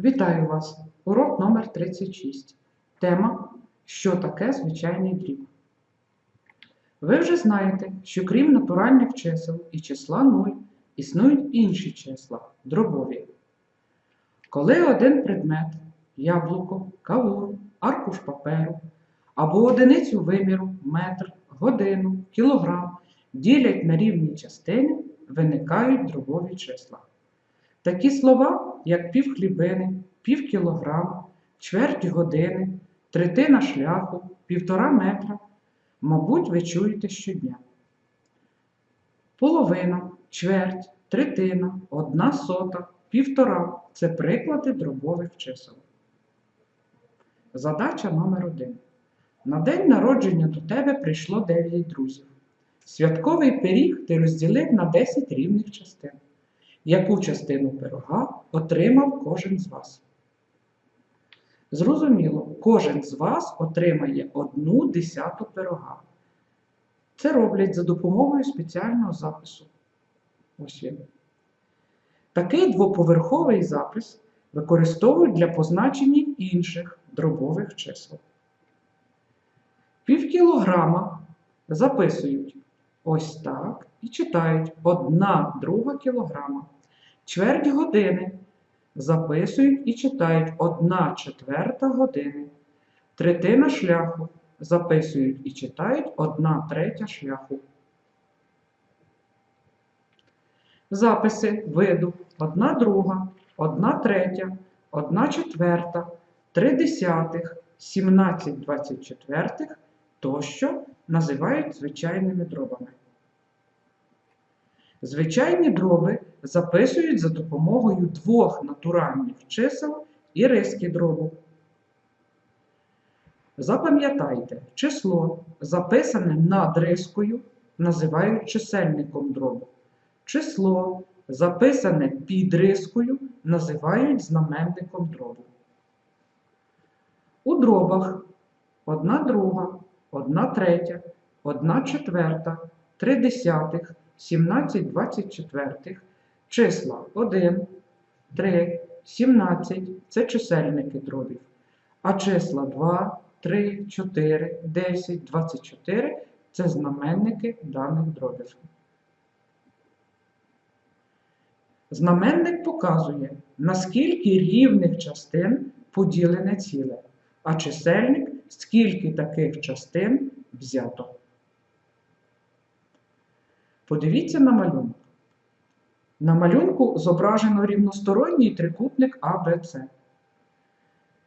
Вітаю вас! Урок номер 36. Тема Що таке звичайний дріб? Ви вже знаєте, що крім натуральних чисел і числа 0, існують інші числа дробові. Коли один предмет яблуко, кавун, аркуш паперу або одиницю виміру, метр, годину, кілограм ділять на рівні частини, виникають дробові числа. Такі слова, як пів хлібини, пів кілограма, чверть години, третина шляху, півтора метра, мабуть, ви чуєте щодня. Половина, чверть, третина, одна сота, півтора це приклади дробових чисел. Задача номер один. На день народження до тебе прийшло 9 друзів. Святковий пиріг ти розділив на 10 рівних частин яку частину пирога отримав кожен з вас. Зрозуміло, кожен з вас отримає одну десяту пирога. Це роблять за допомогою спеціального запису. Ось він. Такий двоповерховий запис використовують для позначення інших дробових чисел. Пів кілограма записують ось так і читають одна друга кілограма. Чверть години записують і читають одна четверта години. Третина шляху записують і читають одна третя шляху. Записи виду одна друга, одна третя, одна четверта, три десятих, 17 двадцять четвертих тощо називають звичайними дробами. Звичайні дроби записують за допомогою двох натуральних чисел і риски дробу. Запам'ятайте, число, записане над рискою, називають чисельником дробу. Число, записане під рискою, називають знаменником дробу. У дробах одна друга, одна третя, одна четверта, три десятих, 17 24 числа 1, 3, 17 це чисельники дробів, а числа 2, 3, 4, 10, 24 це знаменники даних дробів. Знаменник показує, наскільки рівних частин поділене ціле, а чисельник скільки таких частин взято. Подивіться на малюнок. На малюнку зображено рівносторонній трикутник АБЦ.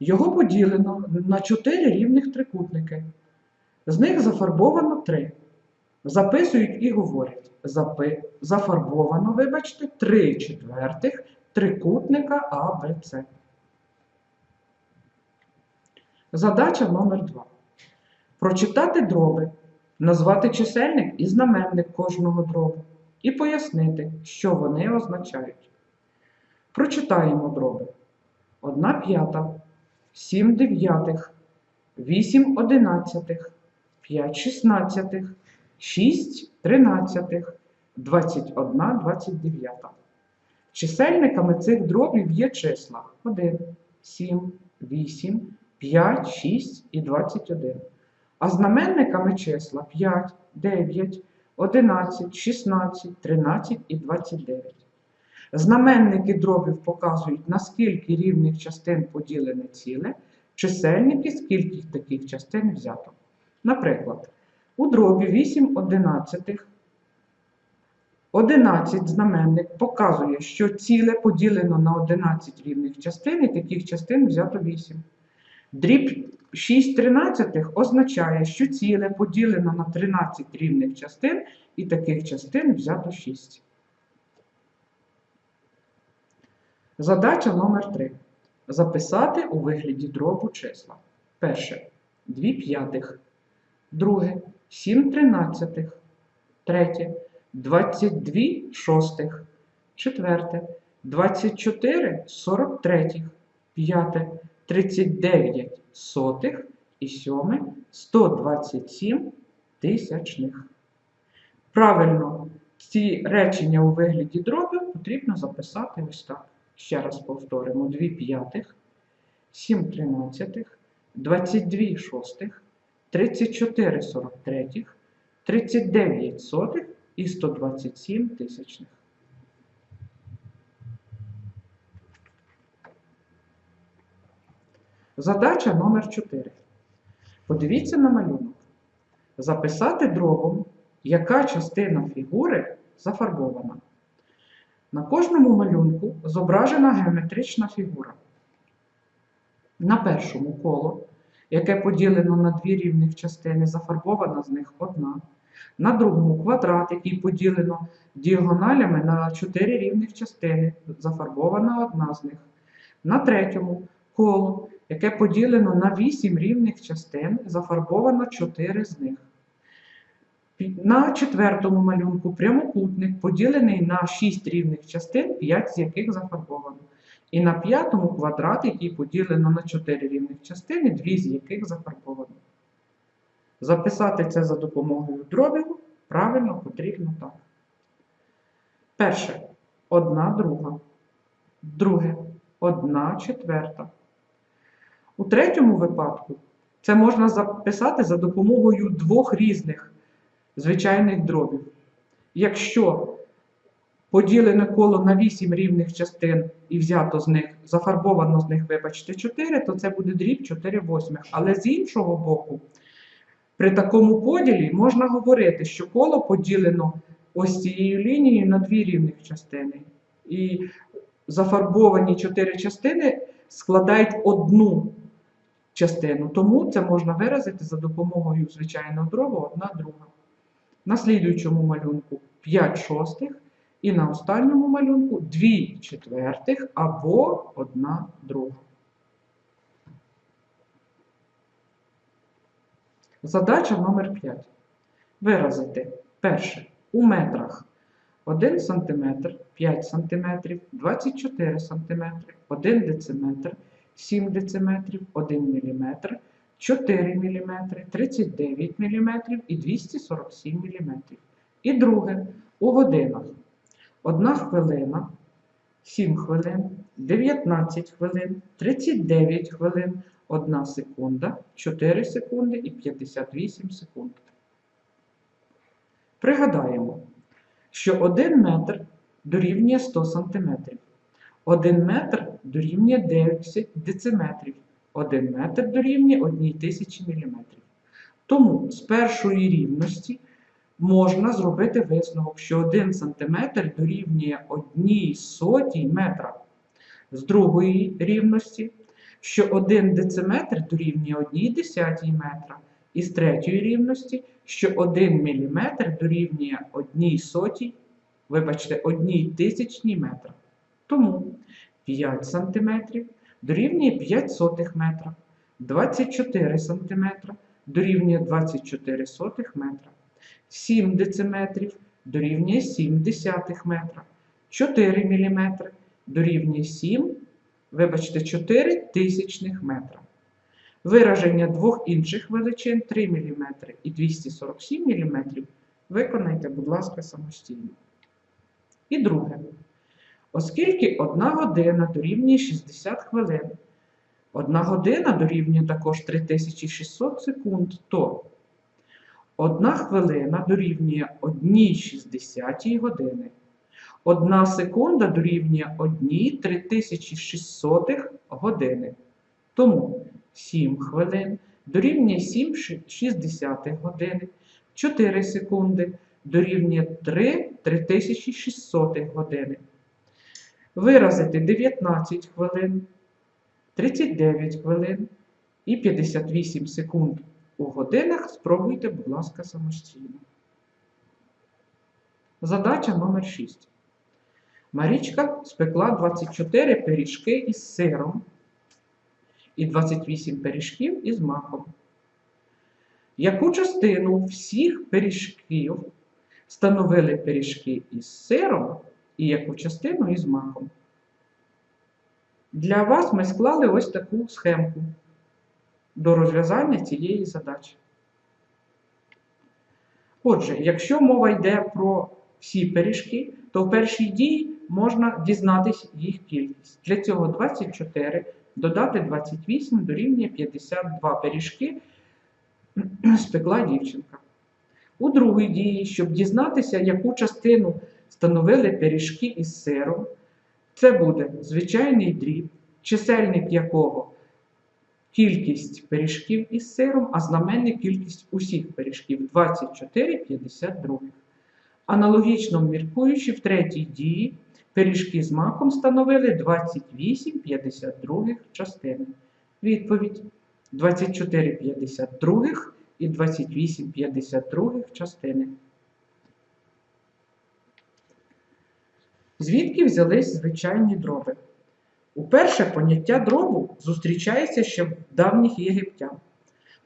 Його поділено на 4 рівних трикутники. З них зафарбовано 3. Записують і говорять. Запи... Зафарбовано, вибачте, 3 четвертих трикутника АБЦ. Задача номер 2. Прочитати дроби назвати чисельник і знаменник кожного дробу і пояснити, що вони означають. Прочитаємо дроби. 1 п'ята, 7 дев'ятих, 8 одинадцятих, 5 шістнадцятих, 6 тринадцятих, 21 29. Чисельниками цих дробів є числа 1, 7, 8, 5, 6 і 21 а знаменниками числа 5, 9, 11, 16, 13 і 29. Знаменники дробів показують, наскільки рівних частин поділене ціле, чисельники, скільки таких частин взято. Наприклад, у дробі 8 одинадцятих 11 знаменник показує, що ціле поділено на 11 рівних частин, і таких частин взято 8. Дріб 6 тринадцятих означає, що ціле поділено на 13 рівних частин, і таких частин взято 6. Задача номер 3. Записати у вигляді дробу числа. Перше 2 п'ятих. Друге 7 тринадцятих. Третє 22 шостих. Четверте 24 сорок третіх. П'яте 39 сотих і сьоме 127 тисячних. Правильно, ці речення у вигляді дробів потрібно записати ось так. Ще раз повторимо: 2 п'ятих, 7 тринадцятих, 22 шостих, 34 сорок третіх, 39 сотих і 127 тисячних. Задача номер 4. Подивіться на малюнок. Записати дробом, яка частина фігури зафарбована. На кожному малюнку зображена геометрична фігура. На першому коло, яке поділено на дві рівних частини, зафарбована з них одна. На другому квадрат, який поділено діагоналями на чотири рівних частини, зафарбована одна з них. На третьому коло, яке поділено на 8 рівних частин, зафарбовано 4 з них. На четвертому малюнку прямокутник поділений на 6 рівних частин, 5 з яких зафарбовано. І на п'ятому квадрат, який поділено на 4 рівних частини, 2 з яких зафарбовано. Записати це за допомогою дробів правильно потрібно так. Перше одна друга. Друге одна четверта. У третьому випадку це можна записати за допомогою двох різних звичайних дробів. Якщо поділене коло на 8 рівних частин і взято з них, зафарбовано з них, вибачте, 4, то це буде дріб 4 восьмих. Але з іншого боку, при такому поділі можна говорити, що коло поділено ось цією лінією на дві рівних частини. І зафарбовані чотири частини складають одну частину. Тому це можна виразити за допомогою звичайного дробу одна друга. На слідуючому малюнку 5 шостих і на останньому малюнку 2 четвертих або 1 друга. Задача номер 5. Виразити перше у метрах 1 см, 5 см, 24 см, 1 дециметр, 7 дециметрів, 1 мм, 4 мм, 39 мм і 247 мм. І друге у годинах 1 хвилина, 7 хвилин, 19 хвилин, 39 хвилин, 1 секунда, 4 секунди і 58 секунд. Пригадаємо, що 1 метр дорівнює 100 см, 1 метр дорівнює 10 дециметрів, 1 метр дорівнює 1 тисячі міліметрів. Тому з першої рівності можна зробити висновок, що 1 см дорівнює 1 сотій метра. З другої рівності, що 1 дециметр дорівнює 1 десятій метра. І з третьої рівності, що 1 мм дорівнює 1 сотій, вибачте, 1 тисячній метра. Тому 5 см дорівнює 5 сотих метра, 24 см дорівнює 24 сотих метра, 7 дециметрів дорівнює 7 десятих метра, 4 мм дорівнює 7, вибачте, 4 тисячних метра. Вираження двох інших величин 3 мм і 247 мм виконайте, будь ласка, самостійно. І друге. Оскільки 1 година дорівнює 60 хвилин, 1 година дорівнює також 3600 секунд, то 1 хвилина дорівнює 1,60 години. 1 секунда дорівнює 1,3600 години. Тому 7 хвилин дорівнює 7,60 години, 4 секунди дорівнює 3 3600 години. Виразити 19 хвилин, 39 хвилин і 58 секунд у годинах спробуйте, будь ласка, самостійно. Задача номер 6. Марічка спекла 24 пиріжки із сиром і 28 пиріжків із маком. Яку частину всіх пиріжків становили пиріжки із сиром і яку частину із маком? Для вас ми склали ось таку схемку до розв'язання цієї задачі. Отже, якщо мова йде про всі пиріжки, то в першій дії можна дізнатися їх кількість. Для цього 24 додати 28 дорівнює 52 пиріжки спекла дівчинка. У другій дії, щоб дізнатися, яку частину становили пиріжки із сиром, це буде звичайний дріб, чисельник якого кількість пиріжків із сиром, а знаменник кількість усіх пиріжків 24 52. Аналогічно міркуючи, в третій дії пиріжки з маком становили 28 52 частини. Відповідь 24 52 і 28 52 частини. Звідки взялись звичайні дроби? Уперше поняття дробу зустрічається ще в давніх єгиптян.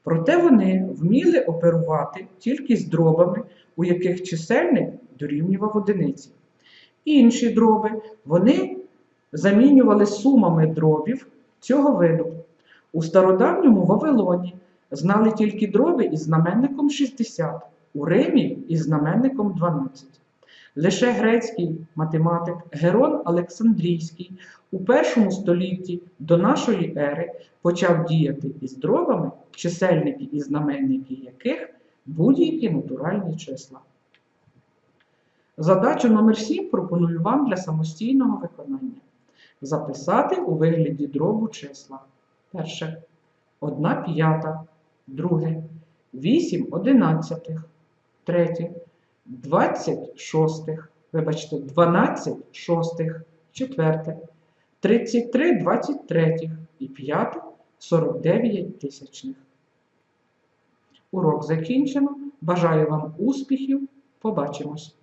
Проте вони вміли оперувати тільки з дробами, у яких чисельник дорівнював одиниці. Інші дроби вони замінювали сумами дробів цього виду. У стародавньому Вавилоні знали тільки дроби із знаменником 60, у Римі із знаменником 12. Лише грецький математик Герон Олександрійський у першому столітті до нашої ери почав діяти із дробами, чисельники і знаменники яких будь-які натуральні числа. Задачу номер 7 пропоную вам для самостійного виконання. Записати у вигляді дробу числа. Перше. 1 п'ята. Друге. 8 одинадцятих. Третє. 20 шостих. Вибачте, 12 шостих. Четверте. 33 23 і п'яте 49 тисячних. Урок закінчено. Бажаю вам успіхів. Побачимось!